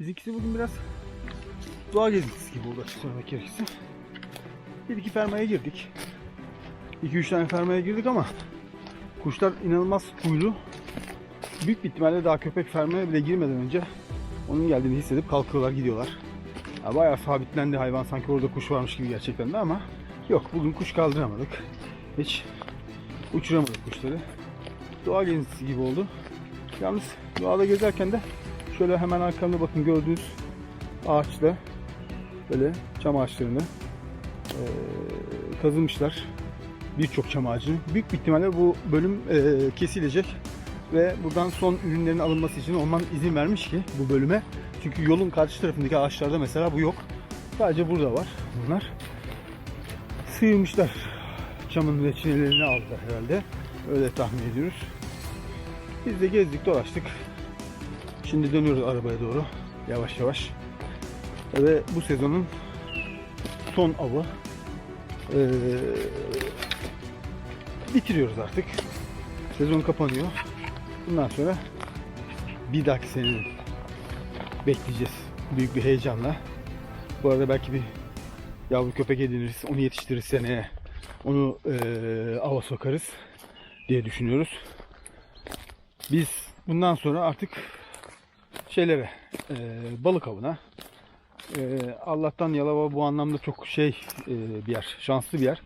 Bizimkisi bugün biraz doğa gezintisi gibi oldu açık söylemek gerekirse. Bir iki fermaya girdik. 2-3 tane fermaya girdik ama kuşlar inanılmaz huylu. Büyük bir ihtimalle daha köpek fermaya bile girmeden önce onun geldiğini hissedip kalkıyorlar gidiyorlar. Ya bayağı sabitlendi hayvan sanki orada kuş varmış gibi gerçekten de ama yok bugün kuş kaldıramadık. Hiç uçuramadık kuşları. Doğa gezintisi gibi oldu. Yalnız doğada gezerken de şöyle hemen arkamda bakın gördüğünüz ağaçta böyle çam ağaçlarını eee kazımışlar. Birçok çam ağacını. Büyük bir ihtimalle bu bölüm eee, kesilecek ve buradan son ürünlerin alınması için orman izin vermiş ki bu bölüme. Çünkü yolun karşı tarafındaki ağaçlarda mesela bu yok. Sadece burada var bunlar. Sıyırmışlar. Çamın reçinelerini aldılar herhalde. Öyle tahmin ediyoruz. Biz de gezdik dolaştık. Şimdi dönüyoruz arabaya doğru. Yavaş yavaş. Ve bu sezonun son avı. Ee, bitiriyoruz artık. Sezon kapanıyor. Bundan sonra bir dahaki senenin bekleyeceğiz. Büyük bir heyecanla. Bu arada belki bir yavru köpek ediniriz. Onu yetiştiririz seneye. Onu eee ava sokarız diye düşünüyoruz. Biz bundan sonra artık şeylere eee, balık avına eee, Allah'tan Yalova bu anlamda çok şey eee, bir yer, şanslı bir yer.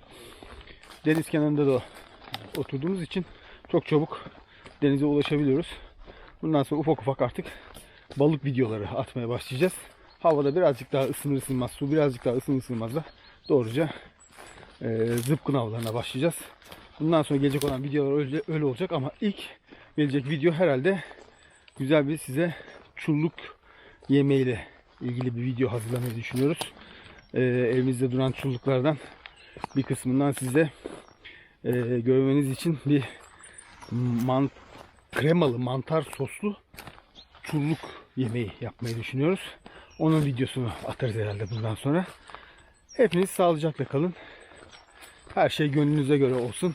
Deniz kenarında da oturduğumuz için çok çabuk denize ulaşabiliyoruz. Bundan sonra ufak ufak artık balık videoları atmaya başlayacağız. Havada birazcık daha ısınır ısınmaz, su birazcık daha ısınır ısınmaz da doğruca eee zıpkın avlarına başlayacağız. Bundan sonra gelecek olan videolar öyle, öyle olacak ama ilk gelecek video herhalde güzel bir size çulluk yemeğiyle ilgili bir video hazırlamayı düşünüyoruz. Eee evimizde duran çulluklardan bir kısmından size eee, görmeniz için bir man kremalı mantar soslu çulluk yemeği yapmayı düşünüyoruz. Onun videosunu atarız herhalde bundan sonra. Hepiniz sağlıcakla kalın. Her şey gönlünüze göre olsun.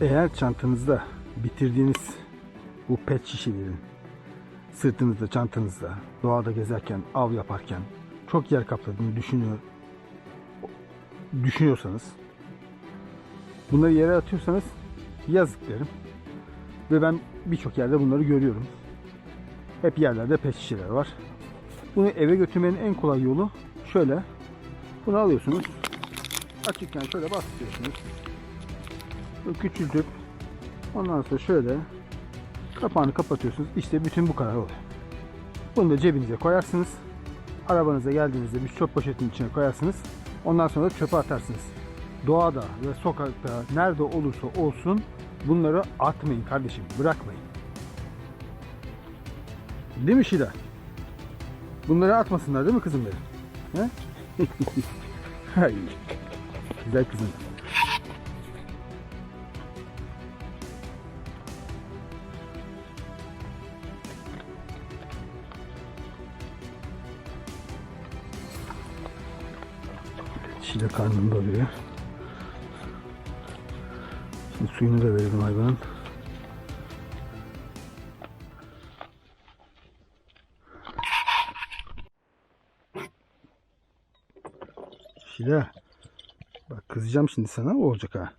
Eğer çantanızda bitirdiğiniz bu pet şişelerin sırtınızda, çantanızda, doğada gezerken, av yaparken çok yer kapladığını düşünüyor, düşünüyorsanız bunları yere atıyorsanız yazık derim. Ve ben birçok yerde bunları görüyorum. Hep yerlerde pet şişeler var. Bunu eve götürmenin en kolay yolu şöyle. Bunu alıyorsunuz. Açıkken şöyle bastırıyorsunuz. Küçültüp ondan sonra şöyle kapağını kapatıyorsunuz. İşte bütün bu kadar oluyor. Bunu da cebinize koyarsınız. Arabanıza geldiğinizde bir çöp poşetinin içine koyarsınız. Ondan sonra çöpe atarsınız. Doğada ve sokakta nerede olursa olsun bunları atmayın kardeşim. Bırakmayın. Değil mi Şila? Bunları atmasınlar değil mi kızım benim? He? Güzel kızım. Şile karnını doyuruyor. Şimdi suyunu da verelim hayvanın. Şile. Bak kızacağım şimdi sana olacak ha.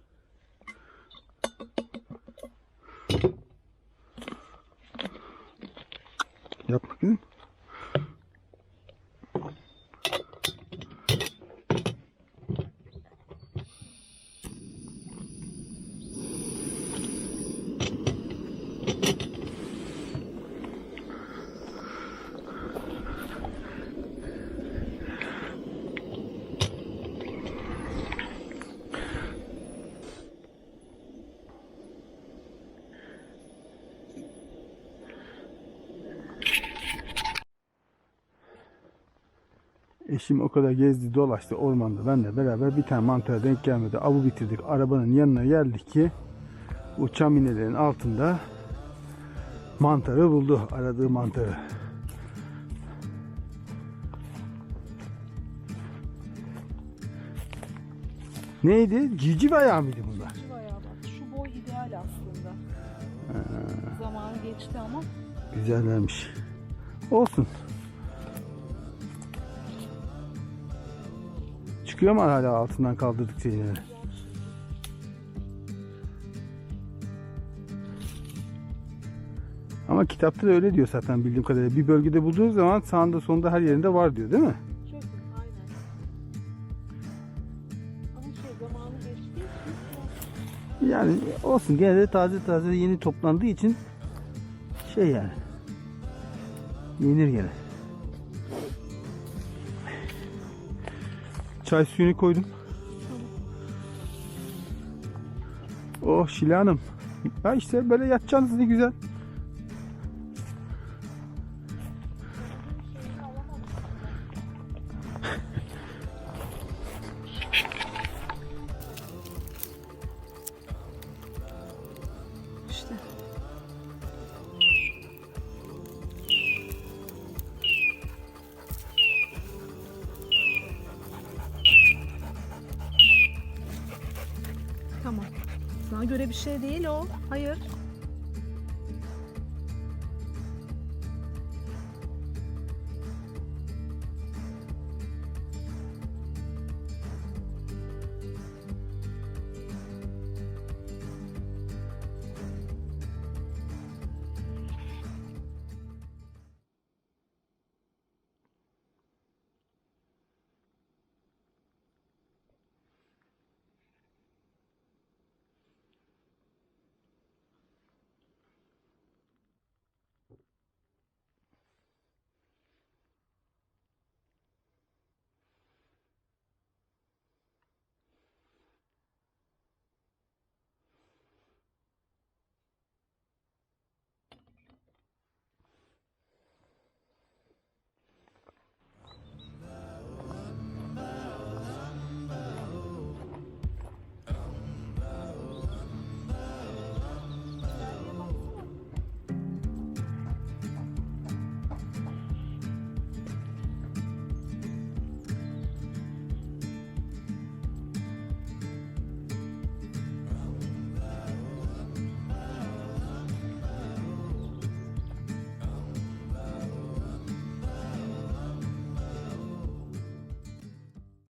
Eşim o kadar gezdi dolaştı ormanda benle beraber bir tane mantara denk gelmedi. Avı bitirdik. Arabanın yanına geldik ki bu çam inelerin altında mantarı buldu. Aradığı mantarı. Neydi? Civciv ayağı mıydı bunlar? Bayağı bak. Şu boy ideal aslında. Zamanı geçti ama Güzellermiş. Olsun. Çıkıyor mu hala altından kaldırdıkça yine? Ama kitapta da öyle diyor zaten bildiğim kadarıyla. Bir bölgede bulduğunuz zaman sağında sonunda her yerinde var diyor değil mi? Çok aynen. Ama şey zamanı için Yani olsun gene de taze taze yeni toplandığı için şey yani. Yenir gene. Çay suyunu koydum. Oh Şile Hanım. Ha işte böyle yatacaksınız ne güzel. işte. Sana göre bir şey değil o. Hayır.